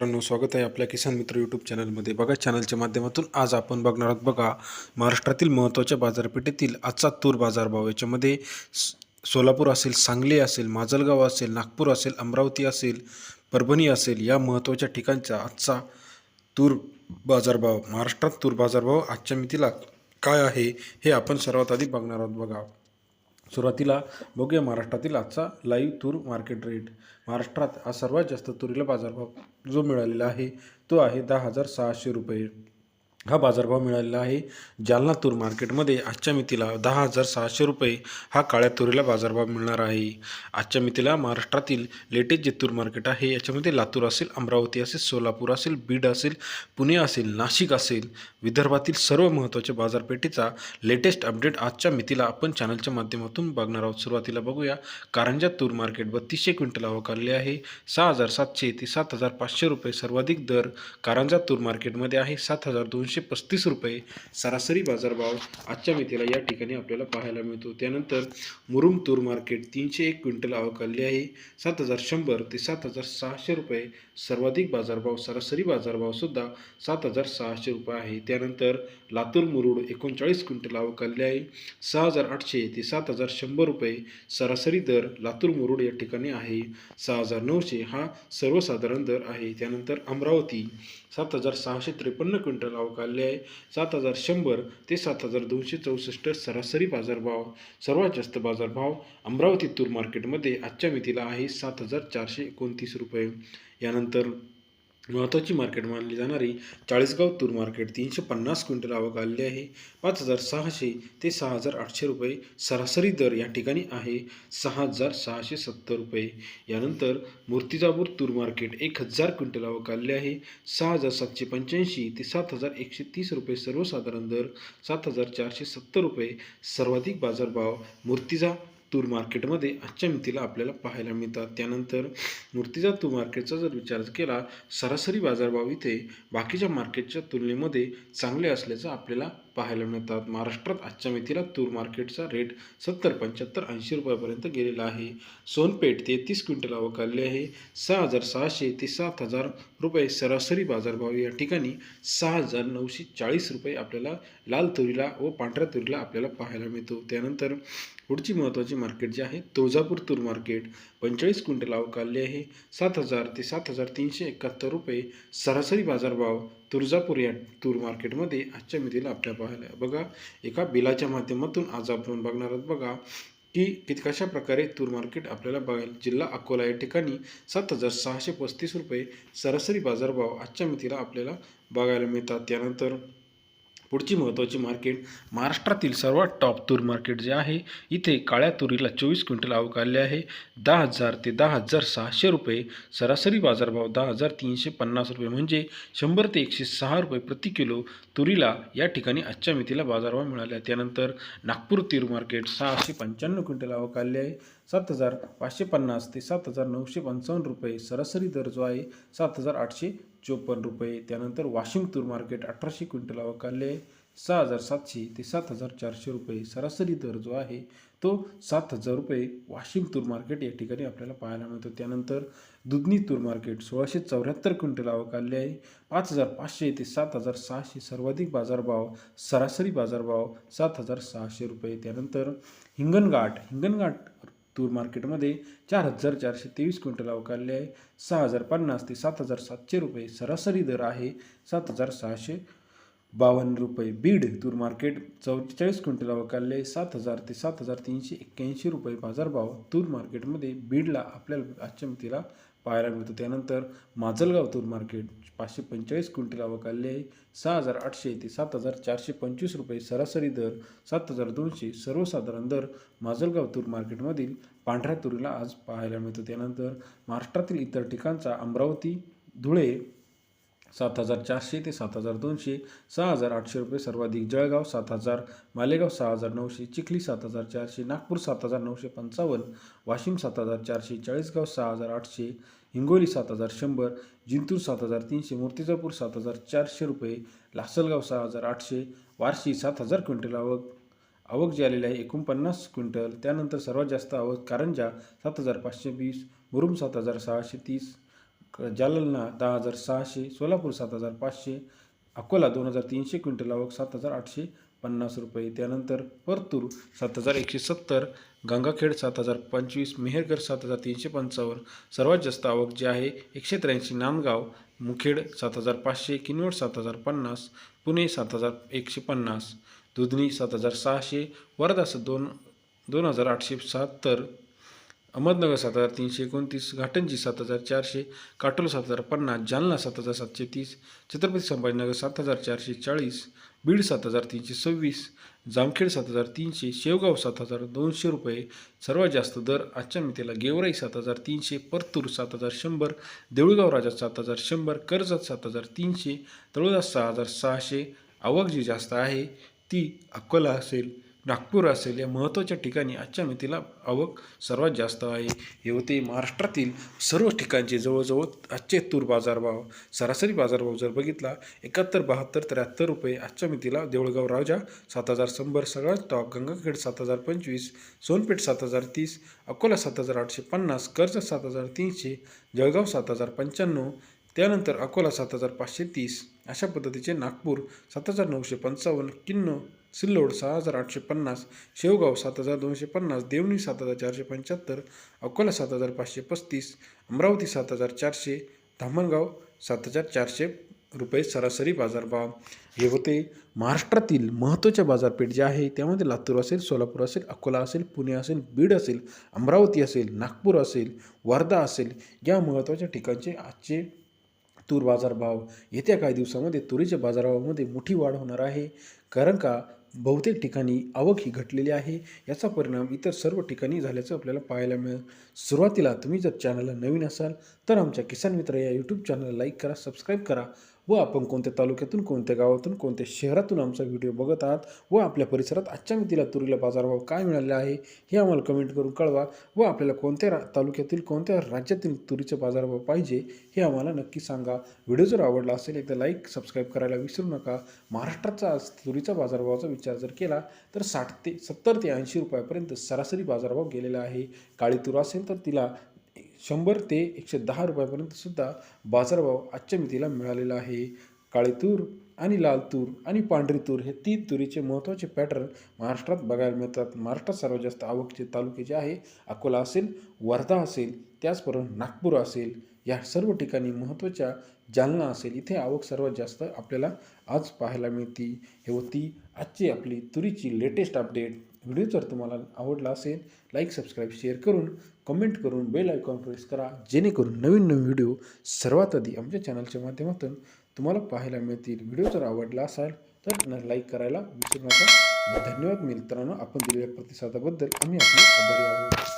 मित्रांनो स्वागत आहे आपल्या किसान मित्र यूट्यूब चॅनलमध्ये बघा चॅनलच्या माध्यमातून आज आपण बघणार आहोत बघा महाराष्ट्रातील महत्त्वाच्या बाजारपेठेतील आजचा तूर बाजारभाव याच्यामध्ये सोलापूर असेल सांगली असेल माजलगाव असेल नागपूर असेल अमरावती असेल परभणी असेल या महत्त्वाच्या ठिकाणचा आजचा तूर बाजारभाव महाराष्ट्रात तूर बाजारभाव आजच्या मितीला काय आहे हे आपण सर्वात आधी बघणार आहोत बघा. सुरुवातीला बघूया महाराष्ट्रातील आजचा लाईव्ह तूर मार्केट रेट महाराष्ट्रात आज सर्वात जास्त तुरीला बाजारभाव जो मिळालेला आहे तो आहे दहा हजार सहाशे रुपये. हा बाजारभाव मिळालेला आहे. जालना तूर मार्केटमध्ये आजच्या मितीला दहा हजार सहाशे रुपये हा काळ्या तुरीला बाजारभाव मिळणार आहे. आजच्या मितीला महाराष्ट्रातील लेटेस्ट जे तूर मार्केट आहे याच्यामध्ये लातूर असेल अमरावती असेल सोलापूर असेल बीड असेल पुणे असेल नाशिक असेल विदर्भातील सर्व महत्त्वाच्या बाजारपेठेचा लेटेस्ट अपडेट आजच्या मितीला आपण चॅनलच्या माध्यमातून बघणार आहोत. सुरुवातीला बघूया. कारंजा तूर मार्केट बत्तीसशे क्विंटल अवकारले आहे. सहा हजार सातशे ते सात हजार पाचशे रुपये सर्वाधिक दर कारंजा तूर मार्केटमध्ये आहे. सात हजार दोनशे पस्तीस रुपये सरासरी बाजारभाव आजच्या मेथीला या ठिकाणी आपल्याला पाहायला मिळतो. त्यानंतर मुरुम तूर मार्केट तीनशे एक क्विंटल आवक आहे. सात हजार शंभर ते सात हजार सहाशे रुपये सर्वाधिक बाजारभाव सरासरी बाजारभावसुद्धा सात हजार सहाशे रुपये आहे. त्यानंतर लातूर मुरुड एकोणचाळीस क्विंटल आवक आहे. सहा हजार आठशे ते सात हजार शंभर रुपये सरासरी दर लातूर मुरुड या ठिकाणी आहे. सहा हजार नऊशे हा सर्वसाधारण दर आहे. त्यानंतर अमरावती सात हजार सहाशे त्रेपन्न क्विंटल आवक आलेली आहे. सात हजार शंभर ते सात हजार दोनशे चौसष्ट सरासरी बाजारभाव. सर्वात जास्त बाजारभाव अमरावती तूर मार्केटमध्ये आजच्या मितीला आहे सात हजार चारशे एकोणतीस रुपये. यानंतर महत्त्वाची मार्केट मानली जाणारी चाळीसगाव तूर मार्केट तीनशे पन्नास क्विंटल आवक आलेली आहे. पाच हजार सहाशे ते सहा हजार आठशे रुपये सरासरी दर या ठिकाणी आहे. सहा हजार सहाशे सत्तर रुपये. यानंतर मूर्तिजापूर तूर मार्केट एक हजार क्विंटल आवक आलेली आहे. सहा हजार सातशे पंच्याऐंशी ते सात हजार एकशे तीस रुपये सर्वसाधारण दर. सात हजार चारशे सत्तर रुपये. सर्वाधिक बाजारभाव मूर्तिजा तूर मार्केटमध्ये आजच्या मितीला आपल्याला पाहायला मिळतात. त्यानंतर मूर्तिजा तूर मार्केटचा जर विचार केला सरासरी बाजारभाव इथे बाकीच्या मार्केटच्या तुलनेमध्ये चांगले असल्याचं आपल्याला पाहायला मिळतात. महाराष्ट्रात आजच्या मितीला तूर मार्केटचा रेट सत्तर पंच्याहत्तर ऐंशी रुपयापर्यंत गेलेला आहे. सोनपेठ तेहतीस क्विंटल आवक आलेली आहे. सहा हजार सहाशे ते सात हजार रुपये सरासरी बाजारभाव या ठिकाणी सहा हजार नऊशे चाळीस रुपये आपल्याला लाल तुरीला व पांढऱ्या तुरीला आपल्याला पाहायला मिळतो. त्यानंतर पुढची महत्त्वाची मार्केट जी आहे तुळजापूर तूर मार्केट. पंचेचाळीस क्विंटल आवक आलेली आहे. सात हजार ते सात हजार तीनशे एकाहत्तर रुपये सरासरी बाजारभाव तुळजापूर या तूर मार्केटमध्ये आजच्या मितीला आपल्या पाहायला बघा एका बिलाच्या माध्यमातून आज आपण बघणार आहोत बघा की कित कशा प्रकारे तूर मार्केट आपल्याला बघायला जिल्हा अकोला या ठिकाणी सात हजार सहाशे पस्तीस रुपये सरासरी बाजारभाव आजच्या मितीला आपल्याला बघायला मिळतात. त्यानंतर पुढची महत्त्वाची मार्केट महाराष्ट्रातील सर्वात टॉप तूर मार्केट जे आहे इथे काळ्या तुरीला चोवीस क्विंटल आवक आले आहे. दहा हजार ते दहा हजार सहाशे रुपये सरासरी बाजारभाव दहा हजार तीनशे पन्नास रुपये. म्हणजे शंभर ते एकशे सहा रुपये प्रति किलो तुरीला या ठिकाणी आजच्या मितीला बाजारभाव मिळाला त्यानंतर नागपूर तीर मार्केट सहाशे पंच्याण्णव क्विंटल आवक आले आहे. सात हजार पाचशे पन्नास ते सात हजार नऊशे पंचावन्न रुपये सरासरी दर जो आहे सात हजार आठशे चोपन्न रुपये. त्यानंतर वाशिम तूर मार्केट अठराशे क्विंटल आवक आहे. सहा हजार सातशे ते सात हजार चारशे रुपये सरासरी दर जो आहे तो सात हजार रुपये वाशिम तूर मार्केट या ठिकाणी आपल्याला पाहायला मिळतो. त्यानंतर दुधनी तूर मार्केट सोळाशे चौऱ्याहत्तर क्विंटल आवक आहे. पाच हजार पाचशे ते सात हजार सहाशे सर्वाधिक बाजारभाव सरासरी बाजारभाव सात हजार सहाशे रुपये. त्यानंतर हिंगणघाट हिंगणघाट तूर मार्केटमध्ये चार हजार चारशे तेवीस क्विंटल अवकालले आहे. सहा हजार पन्नास ते सात हजार सातशे रुपये सरासरी दर आहे. सात हजार सहाशे बावन्न रुपये बीड तूर मार्केट चौवेचाळीस क्विंटल अवकालले सात हजार ते सात हजार तीनशे एक्क्याऐंशी रुपये बाजारभाव तूर मार्केटमध्ये बीडला आपल्याला आजच्या मितीला पाहायला मिळतो. त्यानंतर माजलगाव तूर मार्केट पाचशे पंचेचाळीस क्विंटल अवकालले आहे. सहा हजार आठशे ते सात हजार चारशे पंचवीस रुपये सरासरी दर. सात हजार दोनशे सर्वसाधारण दर माजलगाव तूर मार्केटमधील पांढऱ्या तुरीला आज पाहायला मिळतो. त्यानंतर महाराष्ट्रातील इतर ठिकाणचा अमरावती धुळे सात हजार चारशे ते सात हजार दोनशे सहा हजार आठशे रुपये सर्वाधिक जळगाव सात हजार मालेगाव सहा हजार नऊशे चिखली सात हजार चारशे नागपूर सात हजार नऊशे पंचावन्न वाशिम सात हजार चारशे चाळीसगाव सहा हजार आठशे हिंगोली सात हजार शंभर जिंतूर सात हजार तीनशे मूर्तिजापूर सात हजार चारशे रुपये लासलगाव सहा हजार आठशे वारशी सात हजार क्विंटल आवक आवक जी आलेली आहे एकोणपन्नास क्विंटल त्यानंतर सर्वात जास्त आवक कारंजा सात हजार पाचशे वीस मुरुम सात हजार सहाशे तीस जालना दहा हजार सहाशे सोलापूर सात हजार पाचशे अकोला दोन हजार तीनशे क्विंटल आवक सात हजार आठशे पन्नास रुपये. त्यानंतर परतूर सात हजार एकशे सत्तर गंगाखेड सात हजार पंचवीस मेहरगड सात हजार तीनशे पंचावन्न. सर्वात जास्त आवक जी आहे एकशे त्र्याऐंशी नांदगाव मुखेड सात हजार पाचशे किनवट सात हजार पन्नास पुणे सात हजार एकशे पन्नास दुधनी सात हजार सहाशे वर्धा दोन दोन हजार आठशे सत्तर अहमदनगर सात हजार तीनशे एकोणतीस घाटंजी सात हजार चारशे काटोल सात हजार पन्नास जालना सात हजार सातशे तीस छत्रपती संभाजीनगर सात हजार चारशे चाळीस बीड सात हजार तीनशे सव्वीस जामखेड सात हजार तीनशे शेवगाव सात हजार दोनशे रुपये सर्वात जास्त दर आजच्या मितीला गेवराई सात हजार तीनशे परतूर सात हजार शंभर देऊळगाव राजा सात हजार शंभर कर्जत सात हजार तीनशे तळोदा सहा हजार सहाशे आवक जी जास्त आहे ती अकोला असेल नागपूर असेल या महत्त्वाच्या ठिकाणी आजच्या मितीला आवक सर्वात जास्त आहे. यवती महाराष्ट्रातील सर्व ठिकाणचे जवळजवळ आजचे तूर बाजारभाव सरासरी बाजारभाव जर बघितला एकाहत्तर बहात्तर त्र्याहत्तर रुपये आजच्या मितीला देऊळगाव राजा सात हजार शंभर सगळ्यात टॉप गंगाखेड सात हजार पंचवीस सोनपेठ सात हजार तीस अकोला सात हजार आठशे पन्नास कर्जत सात हजार तीनशे जळगाव सात हजार पंच्याण्णव त्यानंतर अकोला सात हजार पाचशे तीस. अशा पद्धतीचे नागपूर सात हजार नऊशे पंचावन्न किन्नो सिल्लोड सहा हजार आठशे पन्नास शेवगाव सात हजार दोनशे पन्नास देवणी सात हजार चारशे पंच्याहत्तर अकोला सात हजार पाचशे पस्तीस अमरावती सात हजार चारशे धामणगाव सात हजार चारशे रुपये सरासरी बाजारभाव. हे होते महाराष्ट्रातील महत्त्वाच्या बाजारपेठ जे आहे त्यामध्ये लातूर असेल सोलापूर असेल अकोला असेल पुणे असेल बीड असेल अमरावती असेल नागपूर असेल वर्धा असेल या महत्त्वाच्या ठिकाणचे आजचे तूर बाजारभाव. येत्या काही दिवसामध्ये तुरीच्या बाजारभावामध्ये मोठी वाढ होणार आहे. कारण का? बहुतेक ठिकाणी आवक ही घटलेली आहे. याचा परिणाम इतर सर्व ठिकाणी झाल्याचं आपल्याला पाहायला मिळेल. सुरुवातीला तुम्ही जर चॅनलला नवीन असाल तर आमच्या किसान मित्र या यूट्यूब चॅनलला लाईक करा सबस्क्राईब करा व आपण कोणत्या तालुक्यातून कोणत्या गावातून कोणत्या शहरातून आमचा व्हिडिओ बघत आहात व आपल्या परिसरात आजच्या मितीला तुरीला बाजारभाव काय मिळाला आहे हे आम्हाला कमेंट करून कळवा व आपल्याला कोणत्या रा तालुक्यातील कोणत्या राज्यातील तुरीचा बाजारभाव पाहिजे हे आम्हाला नक्की सांगा. व्हिडिओ जर आवडला असेल एकदा लाईक सबस्क्राईब करायला विसरू नका. महाराष्ट्राचा आज तुरीचा बाजारभावाचा विचार जर केला तर साठ ते सत्तर ते ऐंशी रुपयापर्यंत सरासरी बाजारभाव गेलेला आहे. काळी तूर असेल तर तिला शंभर ते एकशे दहा रुपयापर्यंत सुद्धा बाजारभाव आजच्या मितीला मिळालेला आहे. काळी तूर आणि लाल तूर आणि पांढरी तूर हे तीन तुरीचे महत्त्वाचे पॅटर्न महाराष्ट्रात बघायला मिळतात. महाराष्ट्रात सर्वात जास्त आवकचे तालुके जे आहे अकोला असेल वर्धा असेल त्याचबरोबर नागपूर असेल या सर्व ठिकाणी महत्त्वाच्या जालना असेल इथे आवक सर्वात जास्त आपल्याला आज पाहायला मिळते. हे होती आजची आपली तुरीची लेटेस्ट अपडेट व्हिडिओ जर तुम्हाला आवडला असेल लाईक सबस्क्राईब शेअर करून कमेंट करून बेल आयकॉन प्रेस करा जेणेकरून नवीन नवीन व्हिडिओ सर्वात आधी आमच्या चॅनलच्या माध्यमातून तुम्हाला पाहायला मिळतील. व्हिडिओ जर आवडला असाल तर लाईक करायला विसरू नका. धन्यवाद मित्रांनो. आपण दिलेल्या प्रतिसादाबद्दल आम्ही आपले आभारी आहोत.